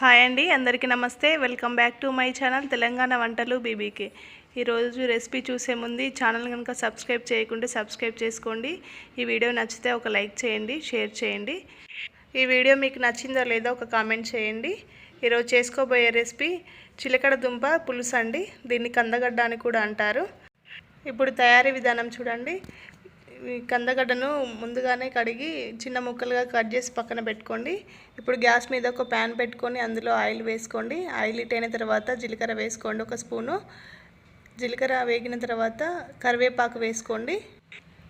Hi అండి అందరికీ నమస్తే. Welcome back to my channel Telangana వంటలు బీబీకే. ఈరోజు రెసిపీ చూసే ముందు ఈ ఛానల్ కనుక సబ్స్క్రైబ్ చేయకుంటే సబ్స్క్రైబ్ చేసుకోండి. ఈ వీడియో నచ్చితే ఒక లైక్ చేయండి షేర్ చేయండి. ఈ వీడియో మీకు నచ్చిందో లేదో ఒక కామెంట్ చేయండి. ఈరోజు చేసుకోబోయే రెసిపీ చిలకడ దుంప పులుసు అండి. దీన్ని కందగడ్డ అని కూడా అంటారు. ఇప్పుడు తయారీ విధానం చూడండి. కందగడ్డను ముందుగానే కడిగి చిన్న ముక్కలుగా కట్ చేసి పక్కన పెట్టుకోండి. ఇప్పుడు గ్యాస్ మీద ఒక ప్యాన్ పెట్టుకొని అందులో ఆయిల్ వేసుకోండి. ఆయిల్ ఇట్ అయిన తర్వాత జీలకర్ర వేసుకోండి ఒక స్పూను. జీలకర్ర వేగిన తర్వాత కరివేపాకు వేసుకోండి.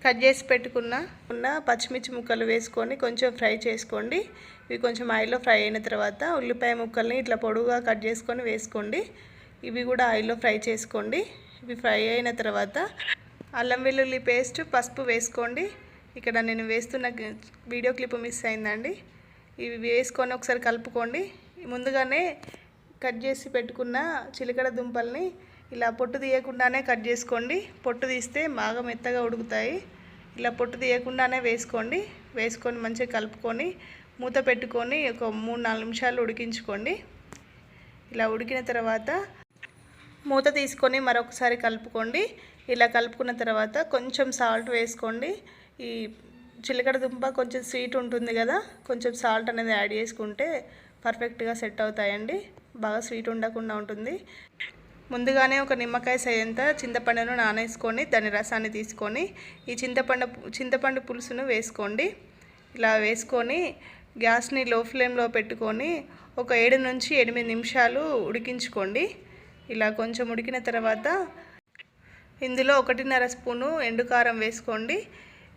కట్ చేసి పెట్టుకున్న ఉన్న పచ్చిమిర్చి ముక్కలు వేసుకొని కొంచెం ఫ్రై చేసుకోండి. ఇవి కొంచెం ఆయిల్లో ఫ్రై అయిన తర్వాత ఉల్లిపాయ ముక్కల్ని ఇట్లా పొడుగుగా కట్ చేసుకొని వేసుకోండి. ఇవి కూడా ఆయిల్లో ఫ్రై చేసుకోండి. ఇవి ఫ్రై అయిన తర్వాత అల్లం వెల్లుల్లి పేస్ట్ పసుపు వేసుకోండి. ఇక్కడ నేను వేస్తున్న వీడియో క్లిప్ మిస్ అయిందండి. ఇవి వేసుకొని ఒకసారి కలుపుకోండి. ముందుగానే కట్ చేసి పెట్టుకున్న చిలకడ దుంపల్ని ఇలా పొట్టు తీయకుండానే కట్ చేసుకోండి. పొట్టు తీస్తే బాగా మెత్తగా ఉడుకుతాయి. ఇలా పొట్టు తీయకుండానే వేసుకోండి. వేసుకొని మంచిగా కలుపుకొని మూత పెట్టుకొని ఒక మూడు నాలుగు నిమిషాలు ఉడికించుకోండి. ఇలా ఉడికిన తర్వాత మూత తీసుకొని మరొకసారి కలుపుకోండి. ఇలా కలుపుకున్న తర్వాత కొంచెం సాల్ట్ వేసుకోండి. ఈ చిలకడ దుంప కొంచెం స్వీట్ ఉంటుంది కదా కొంచెం సాల్ట్ అనేది యాడ్ చేసుకుంటే పర్ఫెక్ట్గా సెట్ అవుతాయండి. బాగా స్వీట్ ఉండకుండా ఉంటుంది. ముందుగానే ఒక నిమ్మకాయ సైంత చింతపండును నానేసుకొని దాని రసాన్ని తీసుకొని ఈ చింతపండు చింతపండు పులుసును వేసుకోండి. ఇలా వేసుకొని గ్యాస్ని లో ఫ్లేమ్లో పెట్టుకొని ఒక ఏడు నుంచి ఎనిమిది నిమిషాలు ఉడికించుకోండి. ఇలా కొంచెం ఉడికిన తర్వాత ఇందులో ఒకటిన్నర స్పూను ఎండుకారం వేసుకోండి.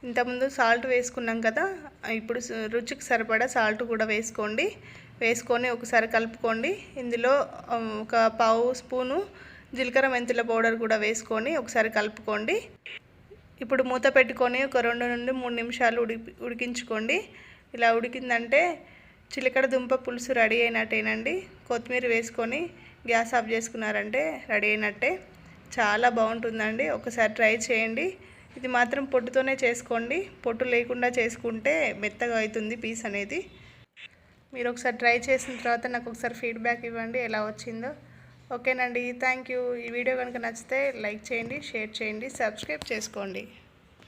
ఇంతకుముందు సాల్ట్ వేసుకున్నాం కదా ఇప్పుడు రుచికి సరిపడా సాల్ట్ కూడా వేసుకోండి. వేసుకొని ఒకసారి కలుపుకోండి. ఇందులో ఒక పావు స్పూను జీలకర్ర మెంతుల పౌడర్ కూడా వేసుకొని ఒకసారి కలుపుకోండి. ఇప్పుడు మూత పెట్టుకొని ఒక రెండు నుండి మూడు నిమిషాలు ఉడి ఉడికించుకోండి. ఇలా ఉడికిందంటే చిలకడ దుంప పులుసు రెడీ అయినట్టేనండి. కొత్తిమీర వేసుకొని గ్యాస్ ఆఫ్ చేసుకున్నారంటే రెడీ అయినట్టే. చాలా బాగుంటుందండి. ఒకసారి ట్రై చేయండి. ఇది మాత్రం పొట్టుతోనే చేసుకోండి. పొట్టు లేకుండా చేసుకుంటే మెత్తగా అవుతుంది పీస్ అనేది. మీరు ఒకసారి ట్రై చేసిన తర్వాత నాకు ఒకసారి ఫీడ్బ్యాక్ ఇవ్వండి ఎలా వచ్చిందో. ఓకేనండి. Thank you. ఈ వీడియో కనుక నచ్చితే లైక్ చేయండి షేర్ చేయండి సబ్స్క్రైబ్ చేసుకోండి.